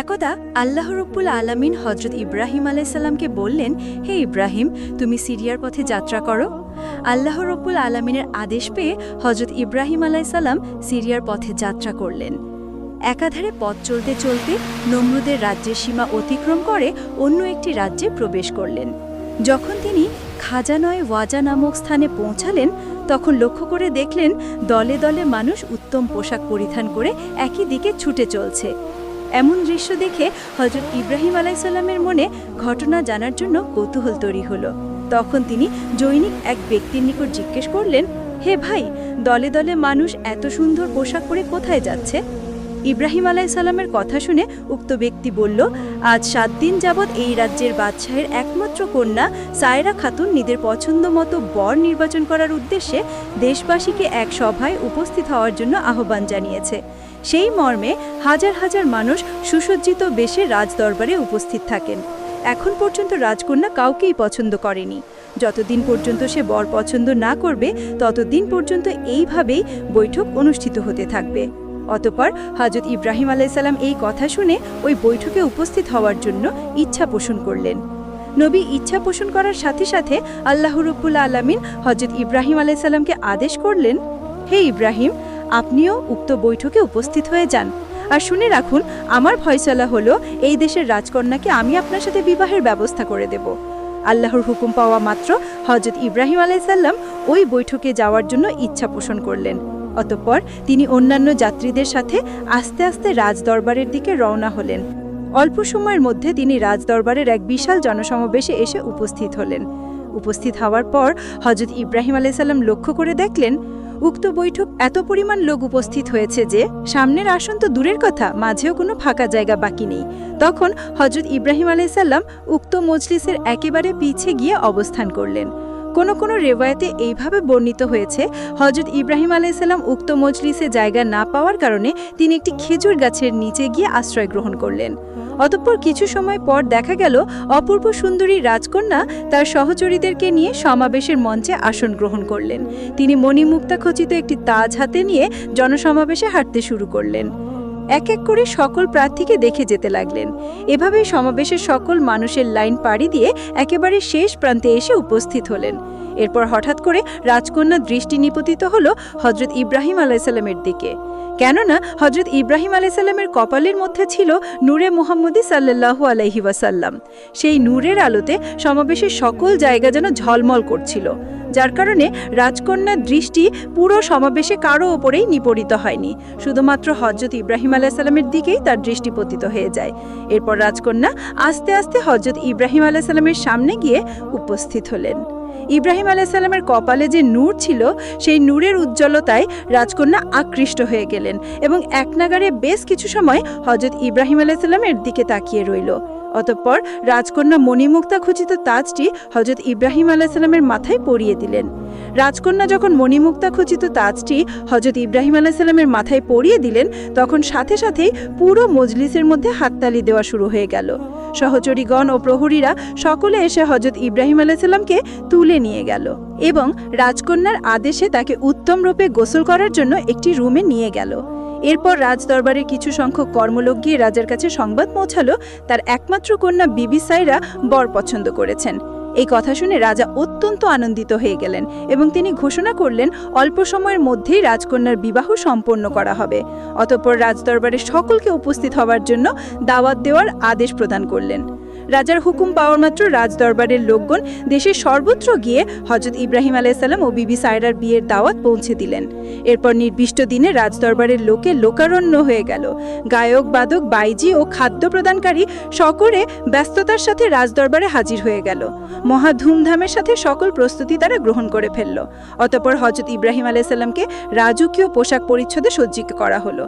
একদা আল্লাহ রব্বুল আলামিন হজরত ইব্রাহিম আলাইসাল্লামকে বললেন, হে ইব্রাহিম, তুমি সিরিয়ার পথে যাত্রা করো। আল্লাহ রব্বুল আলামিনের আদেশ পেয়ে হজরত ইব্রাহিম আলাইসাল্লাম সিরিয়ার পথে যাত্রা করলেন। একাধারে পথ চলতে চলতে নমরুদের রাজ্যের সীমা অতিক্রম করে অন্য একটি রাজ্যে প্রবেশ করলেন। যখন তিনি খাজানয় ওয়াজা নামক স্থানে পৌঁছালেন, তখন লক্ষ্য করে দেখলেন দলে দলে মানুষ উত্তম পোশাক পরিধান করে একই দিকে ছুটে চলছে। এমন দৃশ্য দেখে হজরত ইব্রাহিম আলাইসাল্লামের মনে ঘটনা জানার জন্য কৌতূহল তৈরি হলো। তখন তিনি জৈনিক এক ব্যক্তির নিকট জিজ্ঞেস করলেন, হে ভাই, দলে দলে মানুষ এত সুন্দর পোশাক পরে কোথায় যাচ্ছে? ইব্রাহিম আলাইসাল্লামের কথা শুনে উক্ত ব্যক্তি বলল, আজ সাত দিন যাবৎ এই রাজ্যের বাদশাহের একমাত্র কন্যা সায়রা খাতুন নিজের পছন্দ মতো বর নির্বাচন করার উদ্দেশ্যে দেশবাসীকে এক সভায় উপস্থিত হওয়ার জন্য আহ্বান জানিয়েছে। সেই মর্মে হাজার হাজার মানুষ সুসজ্জিত বেশে রাজদরবারে উপস্থিত থাকেন। এখন পর্যন্ত রাজকন্যা কাউকেই পছন্দ করেনি। যতদিন পর্যন্ত সে বর পছন্দ না করবে, ততদিন পর্যন্ত এইভাবেই বৈঠক অনুষ্ঠিত হতে থাকবে। অতপর হজরত ইব্রাহিম আলাইসাল্লাম এই কথা শুনে ওই বৈঠকে উপস্থিত হওয়ার জন্য ইচ্ছা পোষণ করলেন। নবী ইচ্ছা পোষণ করার সাথে সাথে আল্লাহ রব্বুল আলমিন হজরত ইব্রাহিম আলাইসাল্লামকে আদেশ করলেন, হে ইব্রাহিম আপনিও উক্ত বৈঠকে উপস্থিত হয়ে যান। আর শুনে রাখুন, আমার ফয়সলা হলো, এই দেশের রাজকন্যাকে আমি আপনার সাথে বিবাহের ব্যবস্থা করে দেব। আল্লাহর হুকুম পাওয়া মাত্র হজরত ইব্রাহিম আলাইসাল্লাম ওই বৈঠকে যাওয়ার জন্য ইচ্ছা পোষণ করলেন। অতঃপর তিনি অন্যান্য যাত্রীদের সাথে আস্তে আস্তে রাজদরবারের দিকে রওনা হলেন। অল্প সময়ের মধ্যে তিনি রাজদরবারের এক বিশাল জনসমাবেশে এসে উপস্থিত হলেন। উপস্থিত হওয়ার পর হজরত ইব্রাহিম আলাইসাল্লাম লক্ষ্য করে দেখলেন উক্ত বৈঠক এত পরিমাণ লোক উপস্থিত হয়েছে যে সামনের আসন তো দূরের কথা, মাঝেও কোনো ফাঁকা জায়গা বাকি নেই। তখন হজরত ইব্রাহিম আলাইসাল্লাম উক্ত মজলিসের একেবারে পিছে গিয়ে অবস্থান করলেন। কোনো কোনো রেওয়ায়তে এইভাবে বর্ণিত হয়েছে হজরত ইব্রাহিম আলাইসাল্লাম উক্ত মজলিসে জায়গা না পাওয়ার কারণে তিনি একটি খেজুর গাছের নিচে গিয়ে আশ্রয় গ্রহণ করলেন। অতঃপর কিছু সময় পর দেখা গেল অপূর্ব সুন্দরী রাজকন্যা তার সহচরীদেরকে নিয়ে সমাবেশের মঞ্চে আসন গ্রহণ করলেন। তিনি মণিমুক্তা খচিত একটি তাজ হাতে নিয়ে জনসমাবেশে হাঁটতে শুরু করলেন। এক এক করে সকল প্রার্থীকে দেখে যেতে লাগলেন। এভাবে সমাবেশের সকল মানুষের লাইন পাড়ি দিয়ে একেবারে শেষ প্রান্তে এসে উপস্থিত হলেন। এরপর হঠাৎ করে রাজকন্যা দৃষ্টি নিপতিত হল হজরত ইব্রাহিম আলাইসাল্লামের দিকে। কেননা হজরত ইব্রাহিম আলাইসাল্লামের কপালের মধ্যে ছিল নূরে মোহাম্মদী সাল্লাল্লাহু আলাইহি ওয়াসাল্লাম। সেই নূরের আলোতে সমাবেশের সকল জায়গা যেন ঝলমল করছিল, যার কারণে রাজকন্যার দৃষ্টি পুরো সমাবেশে কারও ওপরেই নিপরিত হয়নি। শুধুমাত্র হজরত ইব্রাহিম আলাইসাল্লামের দিকেই তার দৃষ্টি পতিত হয়ে যায়। এরপর রাজকন্যা আস্তে আস্তে হজরত ইব্রাহিম আলাইসাল্লামের সামনে গিয়ে উপস্থিত হলেন। ইব্রাহিম আলাইসাল্লামের কপালে যে নূর ছিল, সেই নূরের উজ্জ্বলতায় রাজকন্যা আকৃষ্ট হয়ে গেলেন এবং একনাগারে বেশ কিছু সময় হজরত ইব্রাহিম আলাইসাল্লামের দিকে তাকিয়ে রইল। অতঃপর রাজকন্যা মণিমুক্তা খচিত তাজটি হজরত ইব্রাহিম আলাইসাল্লামের মাথায় পরিয়ে দিলেন। রাজকন্যা যখন মণিমুক্তা খচিত তাজটি হজরত ইব্রাহিম আলাইসাল্লামের মাথায় পরিয়ে দিলেন, তখন সাথে সাথেই পুরো মজলিসের মধ্যে হাততালি দেওয়া শুরু হয়ে গেল। সহচরীগণ ও প্রহরীরা সকলে এসে হজরত ইব্রাহিম আলাইসাল্লামকে তুলে নিয়ে গেল এবং রাজকন্যার আদেশে তাকে উত্তম রূপে গোসল করার জন্য একটি রুমে নিয়ে গেল। এরপর রাজদরবারের কিছু সংখ্যক কর্মলোক গিয়ে রাজার কাছে সংবাদ পৌঁছালো। তার একমাত্র কন্যা বিবি সাইরা বর পছন্দ করেছেন। এই কথা শুনে রাজা অত্যন্ত আনন্দিত হয়ে গেলেন এবং তিনি ঘোষণা করলেন, অল্প সময়ের মধ্যেই রাজকন্যার বিবাহ সম্পন্ন করা হবে। অতঃপর রাজদরবারে সকলকে উপস্থিত হওয়ার জন্য দাওয়াত দেওয়ার আদেশ প্রদান করলেন। রাজার হুকুম পাওয়ার মাত্র রাজদরবারের লোকগণ দেশের সর্বত্র গিয়ে হজরত ইব্রাহিম আলাইসাল্লাম ও বিবি সায়রার বিয়ের দাওয়াত পৌঁছে দিলেন। এরপর নির্দিষ্ট দিনে রাজদরবারের লোকে লোকারণ্য হয়ে গেল। গায়ক, বাদক, বাইজি ও খাদ্য প্রদানকারী সকলে ব্যস্ততার সাথে রাজদরবারে হাজির হয়ে গেল। মহা ধুমধামের সাথে সকল প্রস্তুতি তারা গ্রহণ করে ফেলল। অতপর হজরত ইব্রাহিম আলাইসাল্লামকে রাজকীয় পোশাক পরিচ্ছদে সজ্জিত করা হলো।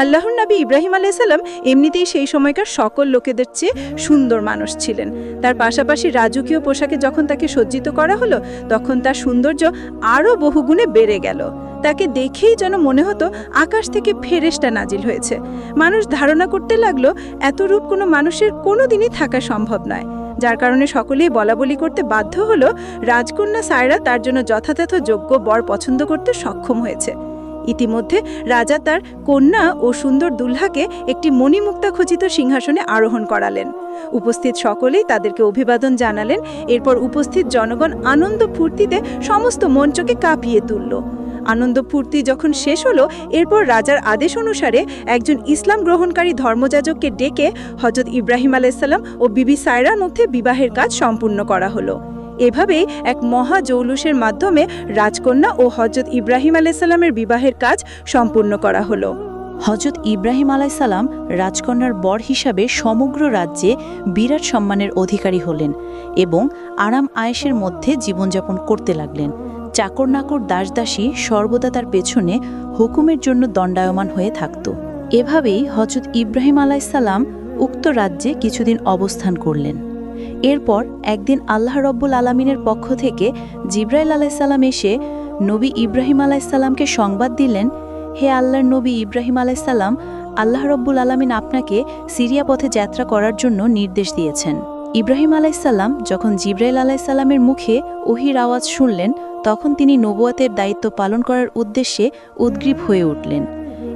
আল্লাহর নবী ইব্রাহিম আলাইসাল্লাম এমনিতেই সেই সময়কার সকল লোকেদের চেয়ে সুন্দর মানুষ। ছিলেন। তার পাশাপাশি রাজকীয় পোশাকে যখন তাকে সজ্জিত করা হলো, তখন তার সৌন্দর্য আরও বহুগুণে বেড়ে গেল। তাকে দেখেই যেন মনে হতো আকাশ থেকে ফেরেশটা নাজিল হয়েছে। মানুষ ধারণা করতে লাগল এত রূপ কোনো মানুষের কোনো দিনই থাকা সম্ভব নয়। যার কারণে সকলেই বলা বলি করতে বাধ্য হলো, রাজকন্যা সায়রা তার জন্য যথাযথ যোগ্য বর পছন্দ করতে সক্ষম হয়েছে। ইতিমধ্যে রাজা তার কন্যা ও সুন্দর দুল্হাকে একটি মণিমুক্তা খচিত সিংহাসনে আরোহণ করালেন। উপস্থিত সকলেই তাদেরকে অভিবাদন জানালেন। এরপর উপস্থিত জনগণ আনন্দ ফুর্তিতে সমস্ত মঞ্চকে কাঁপিয়ে তুলল। আনন্দ ফুর্তি যখন শেষ হলো, এরপর রাজার আদেশ অনুসারে একজন ইসলাম গ্রহণকারী ধর্মযাজককে ডেকে হজরত ইব্রাহিম আলাইসাল্লাম ও বিবি সায়রার মধ্যে বিবাহের কাজ সম্পূর্ণ করা হলো। এভাবেই এক মহা জৌলুসের মাধ্যমে রাজকন্যা ও হজরত ইব্রাহিম আলাইসাল্লামের বিবাহের কাজ সম্পূর্ণ করা হলো। হজরত ইব্রাহিম আলাইসাল্লাম রাজকন্যার বর হিসাবে সমগ্র রাজ্যে বিরাট সম্মানের অধিকারী হলেন এবং আরাম আয়েসের মধ্যে জীবনযাপন করতে লাগলেন। চাকর নাকর দাসদাসী সর্বদা তার পেছনে হুকুমের জন্য দণ্ডায়মান হয়ে থাকত। এভাবেই হজরত ইব্রাহিম আলাইসাল্লাম উক্ত রাজ্যে কিছুদিন অবস্থান করলেন। এরপর একদিন আল্লাহ রব্বুল আলমিনের পক্ষ থেকে জিব্রাইল আলাইসাল্লাম এসে নবী ইব্রাহিম আলাইসাল্লামকে সংবাদ দিলেন, হে আল্লাহর নবী ইব্রাহিম আলাইসাল্লাম আল্লাহ রব্বুল আলমিন আপনাকে সিরিয়া পথে যাত্রা করার জন্য নির্দেশ দিয়েছেন। ইব্রাহিম আলাইসাল্লাম যখন জিব্রাইল আলাইসাল্লামের মুখে ওহির আওয়াজ শুনলেন, তখন তিনি নবুয়াতের দায়িত্ব পালন করার উদ্দেশ্যে উদ্গ্রীব হয়ে উঠলেন।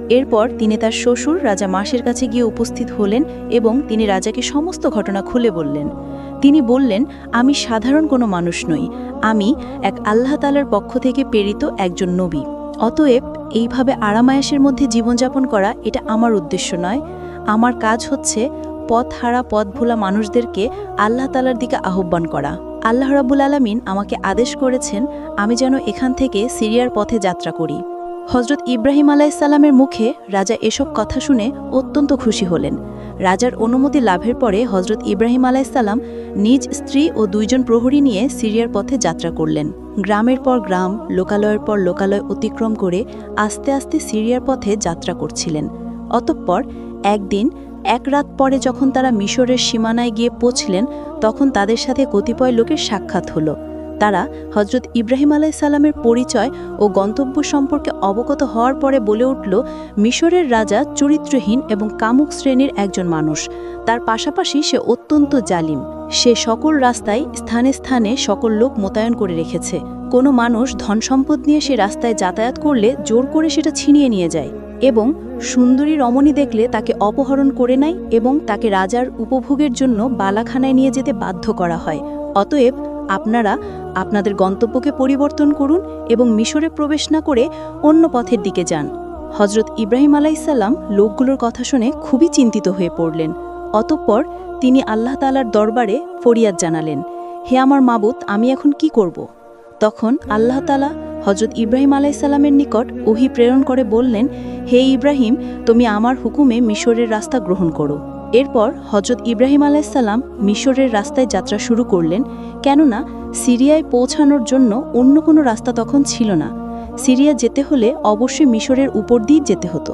এরপর তিনি তার শ্বশুর রাজা মাসের কাছে গিয়ে উপস্থিত হলেন এবং তিনি রাজাকে সমস্ত ঘটনা খুলে বললেন। তিনি বললেন, আমি সাধারণ কোনো মানুষ নই। আমি এক আল্লাহ তালার পক্ষ থেকে প্রেরিত একজন নবী। অতএব এইভাবে আরামায়াসের মধ্যে জীবনযাপন করা এটা আমার উদ্দেশ্য নয়। আমার কাজ হচ্ছে পথ হারা, পথ ভোলা মানুষদেরকে আল্লাহ তালার দিকে আহ্বান করা। আল্লাহ রাবুল আলামিন আমাকে আদেশ করেছেন, আমি যেন এখান থেকে সিরিয়ার পথে যাত্রা করি। হজরত ইব্রাহিম আলাইসাল্লামের মুখে রাজা এসব কথা শুনে অত্যন্ত খুশি হলেন। রাজার অনুমতি লাভের পরে হজরত ইব্রাহিম আলাইসাল্লাম নিজ স্ত্রী ও দুইজন প্রহরী নিয়ে সিরিয়ার পথে যাত্রা করলেন। গ্রামের পর গ্রাম, লোকালয়ের পর লোকালয় অতিক্রম করে আস্তে আস্তে সিরিয়ার পথে যাত্রা করছিলেন। অতঃপর একদিন, এক রাত পরে যখন তারা মিশরের সীমানায় গিয়ে পৌঁছলেন, তখন তাদের সাথে কতিপয় লোকের সাক্ষাৎ হলো। তারা হজরত ইব্রাহিম আলাইসাল্লামের পরিচয় ও গন্তব্য সম্পর্কে অবগত হওয়ার পরে বলে উঠল, মিশরের রাজা চরিত্রহীন এবং কামুক শ্রেণির একজন মানুষ। তার পাশাপাশি সে অত্যন্ত জালিম। সে সকল রাস্তায় স্থানে স্থানে সকল লোক মোতায়েন করে রেখেছে। কোনো মানুষ ধন সম্পদ নিয়ে সে রাস্তায় যাতায়াত করলে জোর করে সেটা ছিনিয়ে নিয়ে যায় এবং সুন্দরী রমণী দেখলে তাকে অপহরণ করে নেয় এবং তাকে রাজার উপভোগের জন্য বালাখানায় নিয়ে যেতে বাধ্য করা হয়। অতএব আপনারা আপনাদের গন্তব্যকে পরিবর্তন করুন এবং মিশরে প্রবেশ না করে অন্য পথের দিকে যান। হজরত ইব্রাহিম আলাইসাল্লাম লোকগুলোর কথা শুনে খুবই চিন্তিত হয়ে পড়লেন। অতঃপর তিনি আল্লাহ তালার দরবারে ফরিয়াদ জানালেন, হে আমার মাবুত আমি এখন কি করব? তখন আল্লাহ তালা হজরত ইব্রাহিম আলাইসাল্লামের নিকট ওহি প্রেরণ করে বললেন, হে ইব্রাহিম, তুমি আমার হুকুমে মিশরের রাস্তা গ্রহণ করো। এরপর হজরত ইব্রাহিম আলাইসাল্লাম মিশরের রাস্তায় যাত্রা শুরু করলেন, কেননা সিরিয়ায় পৌঁছানোর জন্য অন্য কোনো রাস্তা তখন ছিল না। সিরিয়া যেতে হলে অবশ্যই মিশরের উপর দিয়ে যেতে হতো।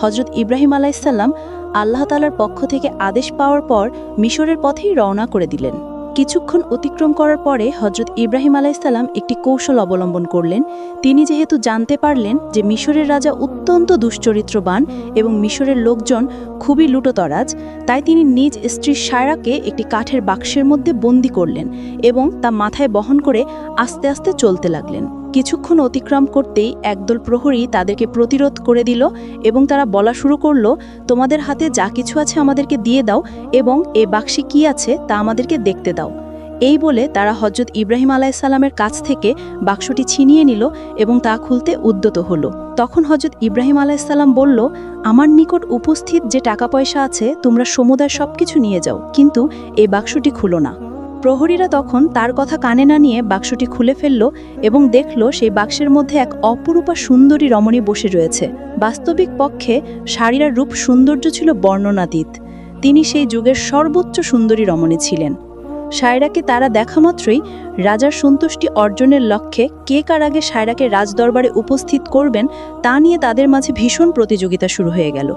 হজরত ইব্রাহিম আলাইসাল্লাম আল্লাহতালার পক্ষ থেকে আদেশ পাওয়ার পর মিশরের পথেই রওনা করে দিলেন। কিছুক্ষণ অতিক্রম করার পরে হজরত ইব্রাহিম আলাইসাল্লাম একটি কৌশল অবলম্বন করলেন। তিনি যেহেতু জানতে পারলেন যে মিশরের রাজা অত্যন্ত দুশ্চরিত্রবান এবং মিশরের লোকজন খুবই লুটোতরাজ, তাই তিনি নিজ স্ত্রী সায়রাকে একটি কাঠের বাক্সের মধ্যে বন্দি করলেন এবং তা মাথায় বহন করে আস্তে আস্তে চলতে লাগলেন। কিছুক্ষণ অতিক্রম করতেই একদল প্রহরী তাদেরকে প্রতিরোধ করে দিল এবং তারা বলা শুরু করল, তোমাদের হাতে যা কিছু আছে আমাদেরকে দিয়ে দাও এবং এ বাক্সে কি আছে তা আমাদেরকে দেখতে দাও। এই বলে তারা হজরত ইব্রাহিম আলাইসাল্লামের কাছ থেকে বাক্সটি ছিনিয়ে নিল এবং তা খুলতে উদ্যত হলো। তখন হজরত ইব্রাহিম আলাইসাল্লাম বলল, আমার নিকট উপস্থিত যে টাকা পয়সা আছে তোমরা সমুদায় সব কিছু নিয়ে যাও, কিন্তু এই বাক্সটি খুলো না। প্রহরীরা তখন তার কথা কানে না নিয়ে বাক্সটি খুলে ফেলল এবং দেখল সেই বাক্সের মধ্যে এক অপরূপা সুন্দরী রমণী বসে রয়েছে। বাস্তবিক পক্ষে শাড়িরার রূপ সৌন্দর্য ছিল বর্ণনাতীত। তিনি সেই যুগের সর্বোচ্চ সুন্দরী রমণী ছিলেন। সায়রাকে তারা দেখা মাত্রই রাজার সন্তুষ্টি অর্জনের লক্ষ্যে কে কার আগে সায়রাকে রাজদরবারে উপস্থিত করবেন তা নিয়ে তাদের মাঝে ভীষণ প্রতিযোগিতা শুরু হয়ে গেল।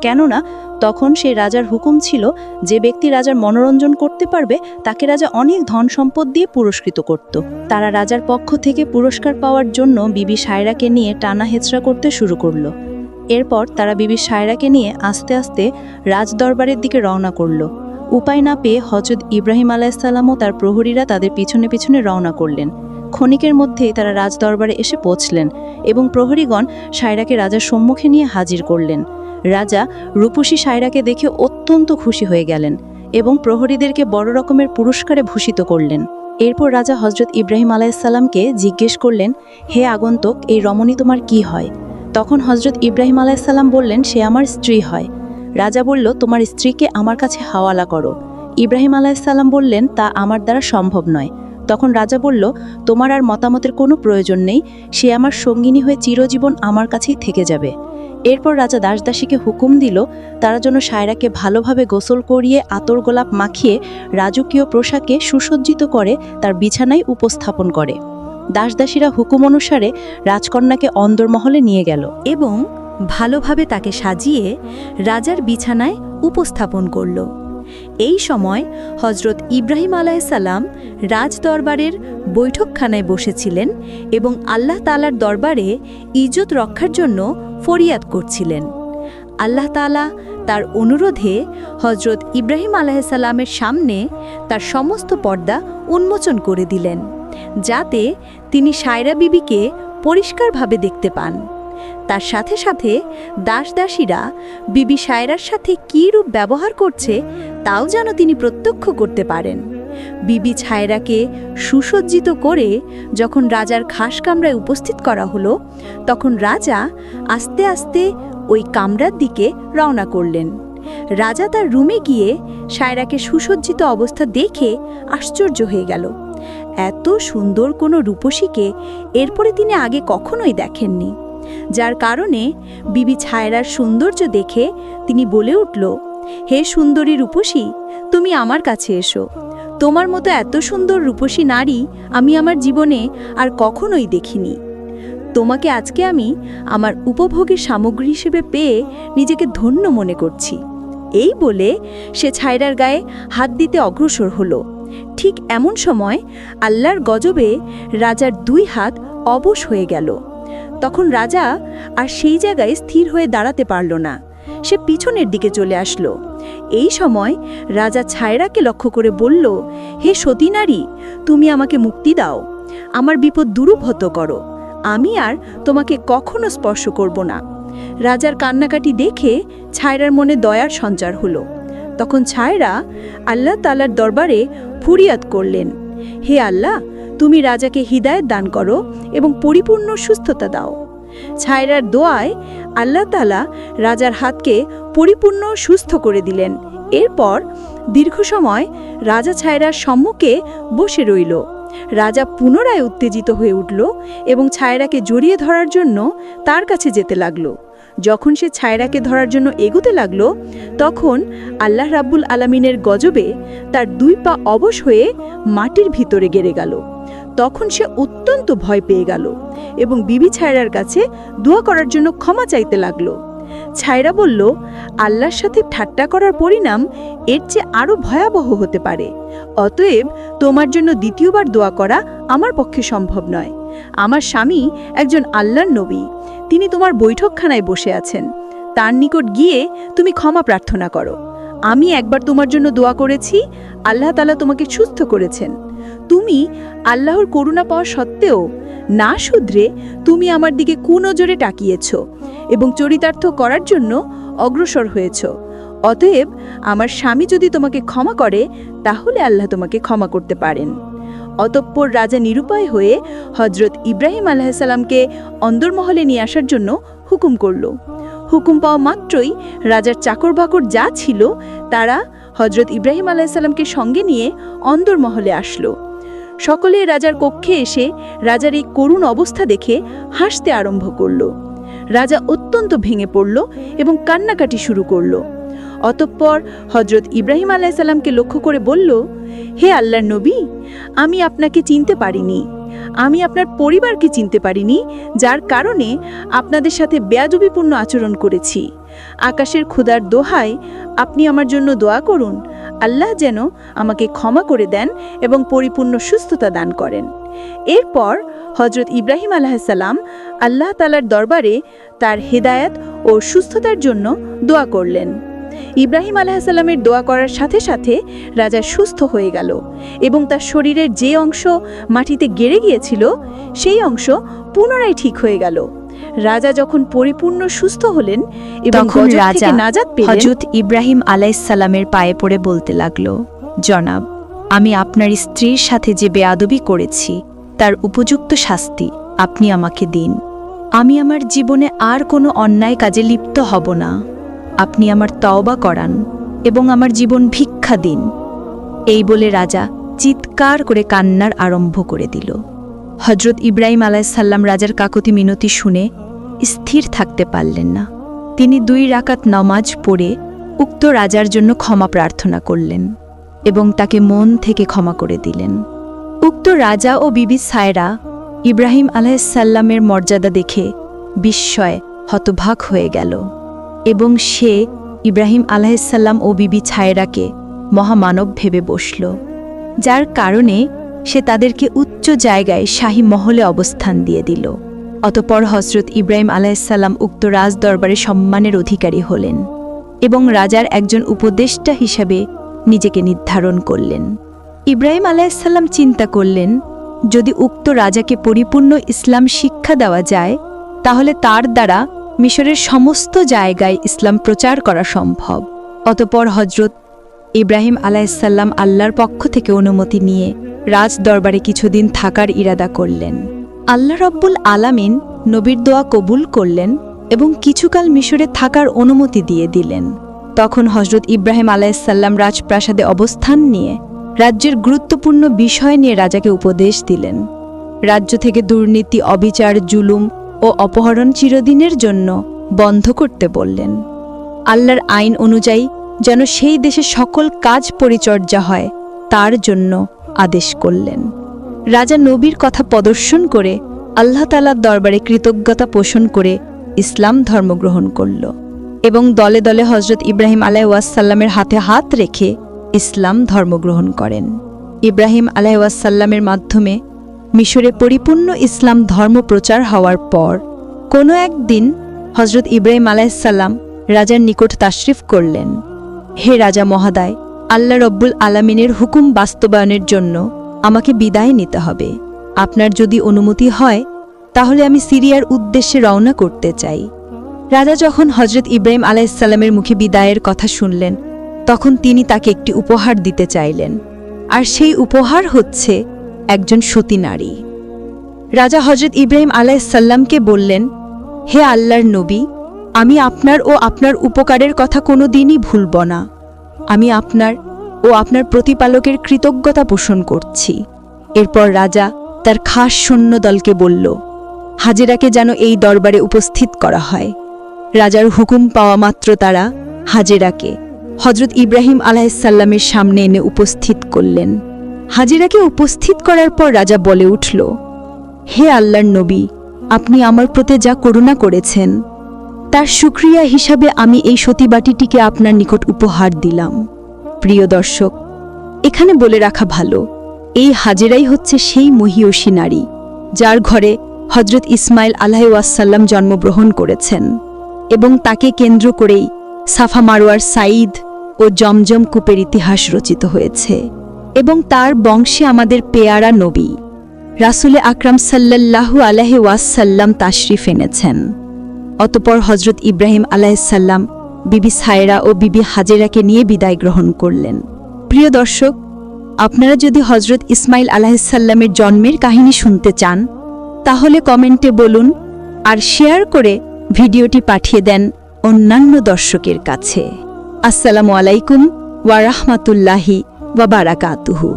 কেননা তখন সেই রাজার হুকুম ছিল যে ব্যক্তি রাজার মনোরঞ্জন করতে পারবে, তাকে রাজা অনেক ধন সম্পদ দিয়ে পুরস্কৃত করত। তারা রাজার পক্ষ থেকে পুরস্কার পাওয়ার জন্য বিবি সায়রাকে নিয়ে টানা হেচড়া করতে শুরু করল। এরপর তারা বিবি সায়রাকে নিয়ে আস্তে আস্তে রাজদরবারের দিকে রওনা করল। উপায় না পেয়ে হজরত ইব্রাহিম আলাইসাল্লাম ও তার প্রহরীরা তাদের পিছনে পিছনে রওনা করলেন। ক্ষণিকের মধ্যেই তারা রাজদরবারে এসে পৌঁছলেন এবং প্রহরীগণ সায়রাকে রাজার সম্মুখে নিয়ে হাজির করলেন। রাজা রূপসী সায়রাকে দেখে অত্যন্ত খুশি হয়ে গেলেন এবং প্রহরীদেরকে বড় রকমের পুরস্কারে ভূষিত করলেন। এরপর রাজা হজরত ইব্রাহিম আলাইসাল্লামকে জিজ্ঞেস করলেন, হে আগন্তুক, এই রমণী তোমার কি হয়? তখন হজরত ইব্রাহিম আলাইসাল্লাম বললেন, সে আমার স্ত্রী হয়। রাজা বলল, তোমার স্ত্রীকে আমার কাছে হাওয়ালা করো। ইব্রাহিম আলাইসাল্লাম বললেন, তা আমার দ্বারা সম্ভব নয়। তখন রাজা বলল, তোমার আর মতামতের কোনো প্রয়োজন নেই, সে আমার সঙ্গিনী হয়ে চিরজীবন আমার কাছেই থেকে যাবে। এরপর রাজা দাসদাসীকে হুকুম দিল, তারা যেন সায়রাকে ভালোভাবে গোসল করিয়ে আতর গোলাপ মাখিয়ে রাজকীয় পোশাকে সুসজ্জিত করে তার বিছানায় উপস্থাপন করে। দাসদাসীরা হুকুম অনুসারে রাজকন্যাকে অন্দরমহলে নিয়ে গেল এবং ভালোভাবে তাকে সাজিয়ে রাজার বিছানায় উপস্থাপন করল। এই সময় হজরত ইব্রাহিম আলাইসাল্লাম রাজদরবারের বৈঠকখানায় বসেছিলেন এবং আল্লাহ তালার দরবারে ইজ্জত রক্ষার জন্য ফরিয়াদ করছিলেন। আল্লাহ তালা তার অনুরোধে হজরত ইব্রাহিম আলাইসাল্লামের সামনে তার সমস্ত পর্দা উন্মোচন করে দিলেন, যাতে তিনি সায়রা বিবিকে পরিষ্কারভাবে দেখতে পান। তার সাথে সাথে দাসদাসীরা বিবি সায়রার সাথে কী রূপ ব্যবহার করছে তাও যেন তিনি প্রত্যক্ষ করতে পারেন। বিবি ছায়রাকে সুসজ্জিত করে যখন রাজার খাস কামরায় উপস্থিত করা হলো, তখন রাজা আস্তে আস্তে ওই কামরার দিকে রওনা করলেন। রাজা তার রুমে গিয়ে সায়রাকে সুসজ্জিত অবস্থা দেখে আশ্চর্য হয়ে গেল। এত সুন্দর কোনো রূপসীকে এরপরে তিনি আগে কখনোই দেখেননি। যার কারণে বিবি ছায়রার সৌন্দর্য দেখে তিনি বলে উঠল, হে সুন্দরী রূপসী, তুমি আমার কাছে এসো। তোমার মতো এত সুন্দর রূপসী নারী আমি আমার জীবনে আর কখনোই দেখিনি। তোমাকে আজকে আমি আমার উপভোগের সামগ্রী হিসেবে পেয়ে নিজেকে ধন্য মনে করছি। এই বলে সে ছায়রার গায়ে হাত দিতে অগ্রসর হলো। ঠিক এমন সময় আল্লাহর গজবে রাজার দুই হাত অবশ হয়ে গেল। তখন রাজা আর সেই জায়গায় স্থির হয়ে দাঁড়াতে পারল না। সে পিছনের দিকে চলে আসলো। এই সময় রাজা ছায়রাকে লক্ষ্য করে বলল, হে সতী নারী, তুমি আমাকে মুক্তি দাও। আমার বিপদ দূরভত করো। আমি আর তোমাকে কখনো স্পর্শ করব না। রাজার কান্নাকাটি দেখে ছায়রার মনে দয়ার সঞ্চার হলো। তখন ছায়রা আল্লাহ তালার দরবারে ফুরিয়াদ করলেন, হে আল্লাহ, তুমি রাজাকে হৃদায়ত দান করো এবং পরিপূর্ণ সুস্থতা দাও। ছায়রার দোয়ায় আল্লাহ তালা রাজার হাতকে পরিপূর্ণ সুস্থ করে দিলেন। এরপর দীর্ঘ সময় রাজা ছায়রার সম্মুখে বসে রইল। রাজা পুনরায় উত্তেজিত হয়ে উঠল এবং ছায়রাকে জড়িয়ে ধরার জন্য তার কাছে যেতে লাগল। যখন সে ছায়রাকে ধরার জন্য এগোতে লাগল, তখন আল্লাহ রাব্বুল আলামিনের গজবে তার দুই পা অবশ হয়ে মাটির ভিতরে গেড়ে গেল। তখন সে অত্যন্ত ভয় পেয়ে গেল। এবং বিবি ছায়রার কাছে দোয়া করার জন্য ক্ষমা চাইতে লাগল। ছায়রা বলল, আল্লাহর সাথে ঠাট্টা করার পরিণাম এর চেয়ে আরও ভয়াবহ হতে পারে। অতএব তোমার জন্য দ্বিতীয়বার দোয়া করা আমার পক্ষে সম্ভব নয়। আমার স্বামী একজন আল্লাহর নবী। তিনি তোমার বৈঠকখানায় বসে আছেন। তার নিকট গিয়ে তুমি ক্ষমা প্রার্থনা করো। আমি একবার তোমার জন্য দোয়া করেছি। আল্লাহ তালা তোমাকে সুস্থ করেছেন। তুমি আল্লাহর করুণা পাওয়া সত্ত্বেও না শুধরে তুমি আমার দিকে কুনজরে টাকিয়েছ এবং চরিতার্থ করার জন্য অগ্রসর হয়েছ। অতএব আমার স্বামী যদি তোমাকে ক্ষমা করে, তাহলে আল্লাহ তোমাকে ক্ষমা করতে পারেন। অতঃপর রাজা নিরুপায় হয়ে হজরত ইব্রাহিম আলাহিসাল্লামকে অন্দরমহলে নিয়ে আসার জন্য হুকুম করল। হুকুম পাওয়া মাত্রই রাজার চাকর বাকর যা ছিল, তারা হজরত ইব্রাহিম আলাহিসাল্লামকে সঙ্গে নিয়ে অন্দরমহলে আসলো। সকলে রাজার কক্ষে এসে রাজার এই করুণ অবস্থা দেখে হাসতে আরম্ভ করল। রাজা অত্যন্ত ভেঙে পড়ল এবং কান্নাকাটি শুরু করল। অতঃপর হজরত ইব্রাহিম আলাইসাল্লামকে লক্ষ্য করে বলল, হে আল্লাহর নবী, আমি আপনাকে চিনতে পারিনি। আমি আপনার পরিবারকে চিনতে পারিনি, যার কারণে আপনাদের সাথে বেয়াদবিপূর্ণ আচরণ করেছি। আকাশের ক্ষুদার দোহায় আপনি আমার জন্য দোয়া করুন আল্লাহ যেন আমাকে ক্ষমা করে দেন এবং পরিপূর্ণ সুস্থতা দান করেন। এরপর হজরত ইব্রাহিম আলাহিসাল্লাম আল্লাহ তালার দরবারে তার হেদায়াত ও সুস্থতার জন্য দোয়া করলেন। ইব্রাহিম আলাহিসাল্লামের দোয়া করার সাথে সাথে রাজা সুস্থ হয়ে গেল এবং তার শরীরের যে অংশ মাটিতে গেড়ে গিয়েছিল, সেই অংশ পুনরায় ঠিক হয়ে গেল। রাজা যখন পরিপূর্ণ সুস্থ হলেন এবং তখন রাজা নাজাত হজরত ইব্রাহিম আলাইসাল্লামের পায়ে পড়ে বলতে লাগল জনাব আমি আপনার স্ত্রীর সাথে যে বেয়াদবি করেছি তার উপযুক্ত শাস্তি আপনি আমাকে দিন। আমি আমার জীবনে আর কোনো অন্যায় কাজে লিপ্ত হব না। আপনি আমার তওবা করান এবং আমার জীবন ভিক্ষা দিন। এই বলে রাজা চিৎকার করে কান্নার আরম্ভ করে দিল। হজরত ইব্রাহিম আলাইসাল্লাম রাজার কাকতি মিনতি শুনে স্থির থাকতে পারলেন না। তিনি দুই রাকাত নমাজ পড়ে উক্ত রাজার জন্য ক্ষমা প্রার্থনা করলেন এবং তাকে মন থেকে ক্ষমা করে দিলেন। উক্ত রাজা ও বিবি সায়রা ইব্রাহিম আলাইসাল্লামের মর্যাদা দেখে বিস্ময় হতভাগ হয়ে গেল এবং সে ইব্রাহিম আলাইসাল্লাম ও বিবি ছায়রাকে মহামানব ভেবে বসল, যার কারণে সে তাদেরকে উচ্চ জায়গায় শাহী মহলে অবস্থান দিয়ে দিল। অতপর হজরত ইব্রাহিম আলাইসাল্লাম উক্ত রাজ দরবারে সম্মানের অধিকারী হলেন এবং রাজার একজন উপদেষ্টা হিসাবে নিজেকে নির্ধারণ করলেন। ইব্রাহিম আলাইসাল্লাম চিন্তা করলেন, যদি উক্ত রাজাকে পরিপূর্ণ ইসলাম শিক্ষা দেওয়া যায়, তাহলে তার দ্বারা মিশরের সমস্ত জায়গায় ইসলাম প্রচার করা সম্ভব। অতপর হজরত ইব্রাহিম আলাইসাল্লাম আল্লাহর পক্ষ থেকে অনুমতি নিয়ে রাজ দরবারে কিছুদিন থাকার ইরাদা করলেন। আল্লাহ রব্বুল আলামিন নবীর দোয়া কবুল করলেন এবং কিছুকাল মিশরে থাকার অনুমতি দিয়ে দিলেন। তখন হজরত ইব্রাহিম আলাইসাল্লাম রাজপ্রাসাদে অবস্থান নিয়ে রাজ্যের গুরুত্বপূর্ণ বিষয় নিয়ে রাজাকে উপদেশ দিলেন। রাজ্য থেকে দুর্নীতি, অবিচার, জুলুম ও অপহরণ চিরদিনের জন্য বন্ধ করতে বললেন। আল্লাহর আইন অনুযায়ী যেন সেই দেশে সকল কাজ পরিচর্যা হয়, তার জন্য আদেশ করলেন। রাজা নবীর কথা প্রদর্শন করে আল্লাহ তালার দরবারে কৃতজ্ঞতা পোষণ করে ইসলাম ধর্ম গ্রহণ করল এবং দলে দলে হজরত ইব্রাহিম আলাইসাল্লামের হাতে হাত রেখে ইসলাম ধর্মগ্রহণ করেন। ইব্রাহিম আলাইসাল্লামের মাধ্যমে মিশরে পরিপূর্ণ ইসলাম ধর্ম প্রচার হওয়ার পর কোনো একদিন হজরত ইব্রাহিম আলাইসাল্লাম রাজার নিকট তাশরিফ করলেন। হে রাজা মহাদায়, আল্লাহ রব্বুল আলামিনের হুকুম বাস্তবায়নের জন্য আমাকে বিদায় নিতে হবে। আপনার যদি অনুমতি হয়, তাহলে আমি সিরিয়ার উদ্দেশ্যে রওনা করতে চাই। রাজা যখন হজরত ইব্রাহিম আলাইসাল্লামের মুখে বিদায়ের কথা শুনলেন, তখন তিনি তাকে একটি উপহার দিতে চাইলেন। আর সেই উপহার হচ্ছে একজন সতী নারী। রাজা হজরত ইব্রাহিম আলাইসাল্লামকে বললেন, হে আল্লাহর নবী, আমি আপনার ও আপনার উপকারের কথা কোনো দিনই ভুলব না। আমি আপনার ও আপনার প্রতিপালকের কৃতজ্ঞতা পোষণ করছি। এরপর রাজা তার খাস সৈন্যদলকে বলল, হাজেরাকে যেন এই দরবারে উপস্থিত করা হয়। রাজার হুকুম পাওয়া মাত্র তারা হাজেরাকে হজরত ইব্রাহিম আলাহিসাল্লামের সামনে এনে উপস্থিত করলেন। হাজিরাকে উপস্থিত করার পর রাজা বলে উঠল, হে আল্লাহর নবী, আপনি আমার প্রতি যা করুণা করেছেন, তার সুক্রিয়া হিসাবে আমি এই সতীবাটিটিকে আপনার নিকট উপহার দিলাম। প্রিয় দর্শক, এখানে বলে রাখা ভালো, এই হাজেরাই হচ্ছে সেই মহিয়সী নারী, যার ঘরে হজরত ইসমাইল আলাহাসাল্লাম জন্মগ্রহণ করেছেন এবং তাকে কেন্দ্র করেই সাফা মারোয়ার সাঈদ ও জমজম কূপের ইতিহাস রচিত হয়েছে এবং তার বংশে আমাদের পেয়ারা নবী, রাসুলে আকরাম সাল্লাল্লাহু আলাহি ওয়াসাল্লাম তাশরিফ এনেছেন। অতপর হজরত ইব্রাহিম আলাহিসাল্লাম বিবি সায়রা ও বিবি হাজেরাকে নিয়ে বিদায় গ্রহণ করলেন। প্রিয় দর্শক, আপনারা যদি হজরত ইসমাইল আলাহিসাল্লামের জন্মের কাহিনী শুনতে চান, তাহলে কমেন্টে বলুন আর শেয়ার করে ভিডিওটি পাঠিয়ে দেন অন্যান্য দর্শকের কাছে। আসসালামু আলাইকুম ওয়ারাহমাতুল্লাহি ওয়াবারাকাতুহু